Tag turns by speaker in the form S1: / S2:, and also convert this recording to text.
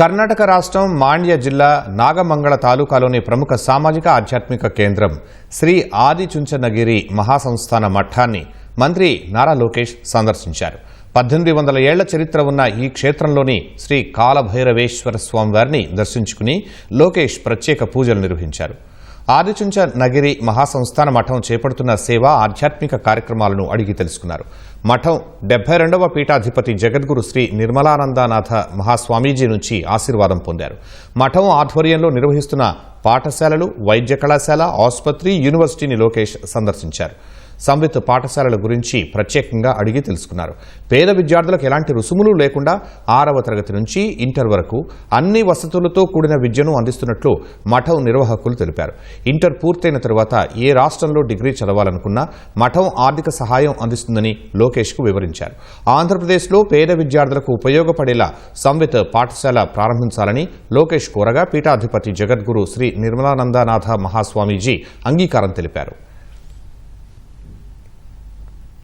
S1: కర్ణాటక రాష్ట్రం మాండ్య జిల్లా నాగమంగళ తాలూకాలోని ప్రముఖ సామాజిక ఆధ్యాత్మిక కేంద్రం శ్రీ ఆదిచుంచనగిరి మహాసంస్థాన మఠాన్ని మంత్రి నారా లోకేష్ సందర్శించారు. పద్దెనిమిది వందల ఏళ్ళ చరిత్ర ఉన్న ఈ క్షేత్రంలోని శ్రీ కాలభైరవేశ్వర స్వామివారిని దర్శించుకుని లోకేష్ ప్రత్యేక పూజలు నిర్వహించారు. ఆదిచుంచ నగిరి మహాసంస్థాన మఠం చేపడుతున్న సేవ ఆధ్యాత్మిక కార్యక్రమాలను అడిగి తెలుసుకున్నారు. మఠం డెబ్బై రెండవ పీఠాధిపతి జగద్గురు శ్రీ నిర్మలానందానాథ మహాస్వామీజీ నుంచి ఆశీర్వాదం పొందారు. మఠం ఆధ్వర్యంలో నిర్వహిస్తున్న పాఠశాలలు వైద్య కళాశాల ఆసుపత్రి యూనివర్సిటీని లోకేష్ సందర్శించారు. సంవిత్ పాఠశాలల గురించి ప్రత్యేకంగా అడిగి తెలుసుకున్నారు. పేద విద్యార్థులకు ఎలాంటి రుసుములు లేకుండా ఆరవ తరగతి నుంచి ఇంటర్ వరకు అన్ని వసతులతో కూడిన విద్యను అందిస్తున్నట్లు మఠం నిర్వాహకులు తెలిపారు. ఇంటర్ పూర్తయిన తరువాత ఏ రాష్ట్రంలో డిగ్రీ చదవాలనుకున్నా మఠం ఆర్థిక సహాయం అందిస్తుందని లోకేష్కు వివరించారు. ఆంధ్రప్రదేశ్లో పేద విద్యార్థులకు ఉపయోగపడేలా సంవిత్ పాఠశాల ప్రారంభించాలని లోకేష్ కోరగా పీఠాధిపతి జగద్గురు శ్రీ నిర్మలానందనాథ మహాస్వామీజీ అంగీకారం తెలిపారు.